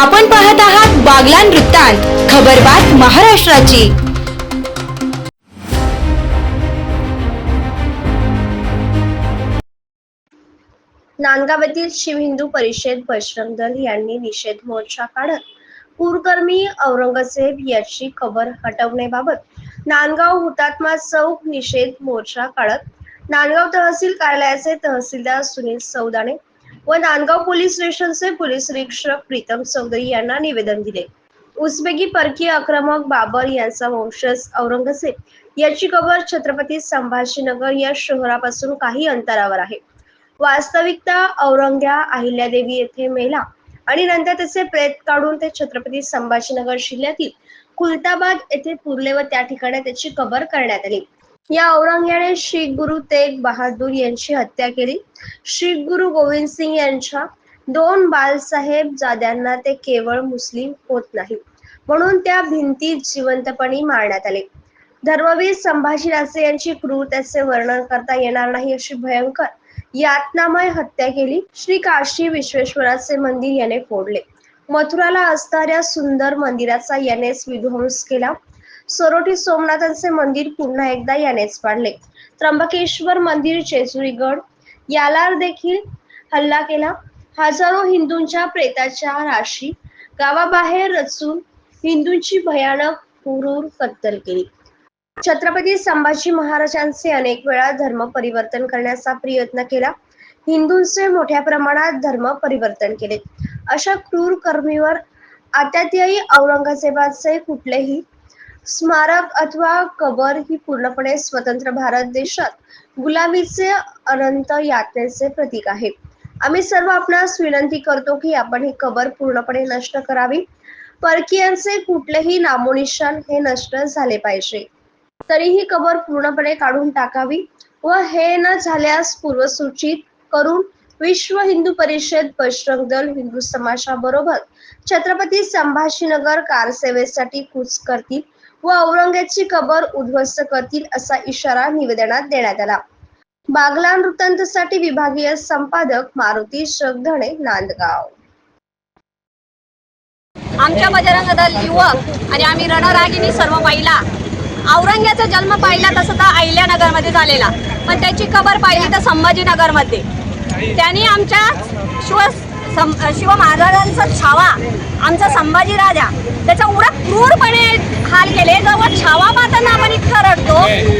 आपण पाहत आहात बागलान वृत्तांत खबरबात महाराष्ट्राची. नांदगाव येथील शिव हिंदू परिषद बजरंग दल यांनी निषेध मोर्चा काढत पूरकर्मी औरंगजेब याची खबर हटवण्याबाबत नांदगाव हुतात्मा चौक निषेध मोर्चा काढत नांदगाव तहसील कार्यालयाचे तहसीलदार सुनील सौदाणे व नांदगाव पोलीस स्टेशनचे पोलीस निरीक्षक प्रीतम चौधरी यांना निवेदन दिले. उझबेकी परकीय आक्रमक बाबर यांचा वंशज औरंगजेब याची कबर छत्रपती संभाजीनगर या शहरापासून काही अंतरावर आहे. वास्तविकता औरंग्या अहिल्यादेवी येथे मेला आणि नंतर त्याचे प्रेत काढून ते छत्रपती संभाजीनगर जिल्ह्यातील कुलताबाद येथे पुरले व त्या ठिकाणी त्याची कबर करण्यात आली. या औरंग्याने श्री गुरु तेग बहादूर यांची हत्या केली. श्री गुरु गोविंद सिंग यांच्या दोन बालसाहेब जाद्यांना ते केवळ मुस्लिम होत नाही म्हणून त्या भिंतीत जिवंतपणी मारण्यात आले. धर्मवीर संभाजीराजे यांची क्रूरतेचे वर्णन करता येणार नाही अशी भयंकर यातनामय हत्या केली. श्री काशी विश्वेश्वराचे मंदिर याने फोडले. मथुराला असणाऱ्या सुंदर मंदिराचा यानेच विध्वंस केला. सरोटी सोमनाथांचे मंदिर पुन्हा एकदा यानेच पाडले. त्र्यंबकेश्वर मंदिर चेचुरीगड याला देखील हल्ला केला. हजारो हिंदूंच्या प्रेताच्या राशी गावाबाहेर रचून हिंदूंची भयानक क्रूर कत्तल केली. छत्रपती संभाजी महाराजांचे अनेक वेळा धर्म परिवर्तन करण्याचा प्रयत्न केला. हिंदूंचे मोठ्या प्रमाणात धर्म परिवर्तन केले. अशा क्रूर कर्मीवर आत्यातही औरंगजेबाचे कुठलेही स्मारक अथवा कबर ही पूर्णपणे स्वतंत्र भारत देशात गुलामीचे अनंत यातनेचे प्रतीक आहे. आम्ही सर्व आपणास विनंती करतो की आपण ही कबर पूर्णपणे नष्ट करावी. परकीयांचे कुठलेही नामोनिशान हे नष्ट झाले पाहिजे. तरीही कबर पूर्णपणे काढून टाकावी व हे न झाल्यास पूर्वसूचित करून विश्व हिंदू परिषद बजरंग दल हिंदू समाजाबरोबर छत्रपती संभाजीनगर कारसेवेसाठी कूच करतील व औरंगजेबची कबर उद्ध्वस्त करतील असा इशारा निवेदनात देण्यात आला. बागला वृत्तांतसाठी विभागीय संपादक मारुती शगधणे नांदगाव. आमच्या बजरंग दल युवक आणि आम्ही रणरागिनी सर्व पहिला औरंग्याचा जन्म पाहिला तसं तर अहिल्यानगरमध्ये झालेला. पण त्याची कबर पाहिली तर संभाजीनगरमध्ये. त्यांनी आमच्या शिव सं शिव महाराजांचा छावा आमचा संभाजी राजा त्याचा एवढा क्रूरपणे हाल केले. जेव्हा छावा पाहताना आपण इतकं रडतो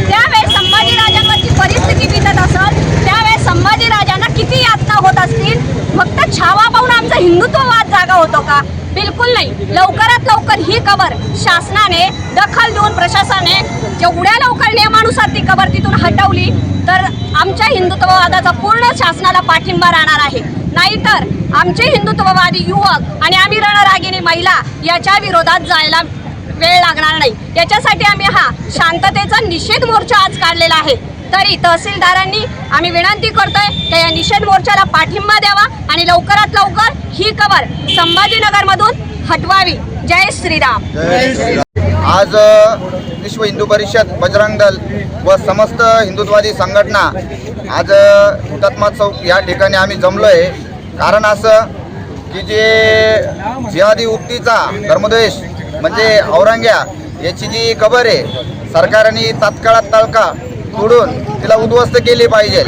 त्यावेळेस संभाजी राजांवरची परिस्थिती बितत असेल त्यावेळेस संभाजी राजांना किती यातना होत असतील फक्त छावा पाहून आमचा हिंदुत्ववाद जागा होतो का बिलकुल नाही. लवकरात लवकर ही कबर शासनाने दखल देऊन प्रशासनाने जेवढ्या लवकर नियमानुसार ती कबर तिथून हटवली तर आमच्या हिंदुत्ववादाचा पूर्ण शासनाला पाठिंबा राहणार आहे. नाहीतर आमचे हिंदुत्ववादी युवक आणि आम्ही रणरागिणी महिला याच्या विरोधात जायला वेळ लागणार नाही. याच्यासाठी आम्ही हा शांततेचा निषेध मोर्चा आज काढलेला आहे. तरी तहसीलदारांनी आम्ही विनंती करतोय की या निषेध मोर्चाला पाठिंबा द्यावा आणि लवकरात लवकर ही कबर संभाजीनगरमधून हटवावी. जय श्रीराम. आज विश्व हिंदू परिषद बजरंग दल व समस्त हिंदुत्वादी संघटना आज हुतात्मा चौक या ठिकाणी आम्ही जमलो आहे कारण असं की जे जिहादी उक्तीचा धर्मद्वेष म्हणजे औरंग्या याची जी कबर आहे सरकारने तात्काळात तळका सोडून तिला उद्ध्वस्त केली पाहिजे.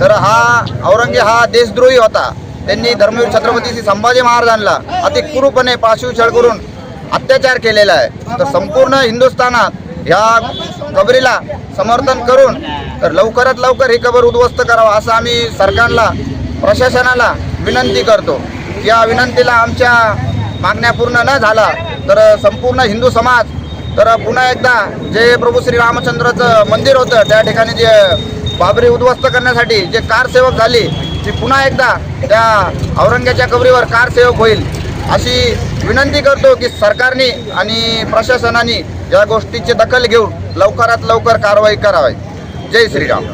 तर हा औरंगे हा देशद्रोही होता. त्यांनी धर्मवीर छत्रपती संभाजी महाराजांना अति कुरूपणे पाशवी छळ करून अत्याचार केलेला आहे. तर संपूर्ण हिंदुस्थानात ह्या कबरीला समर्थन करून तर लवकरात लवकर ही कबर उद्ध्वस्त करावं असं आम्ही सरकारला प्रशासनाला विनंती करतो. या विनंतीला आमच्या मागण्या पूर्ण न झाला तर संपूर्ण हिंदू समाज तर पुन्हा एकदा जे प्रभू श्री रामचंद्राचं मंदिर होतं त्या ठिकाणी जे बाबरी उद्ध्वस्त करण्यासाठी जे कारसेवक झाली ती पुन्हा एकदा त्या औरंग्याच्या कबरीवर कारसेवक होईल अशी विनंती करतो की सरकारने आणि प्रशासनाने या गोष्टीची दखल घेऊन लवकरात लवकर कारवाई करावी. जय श्रीराम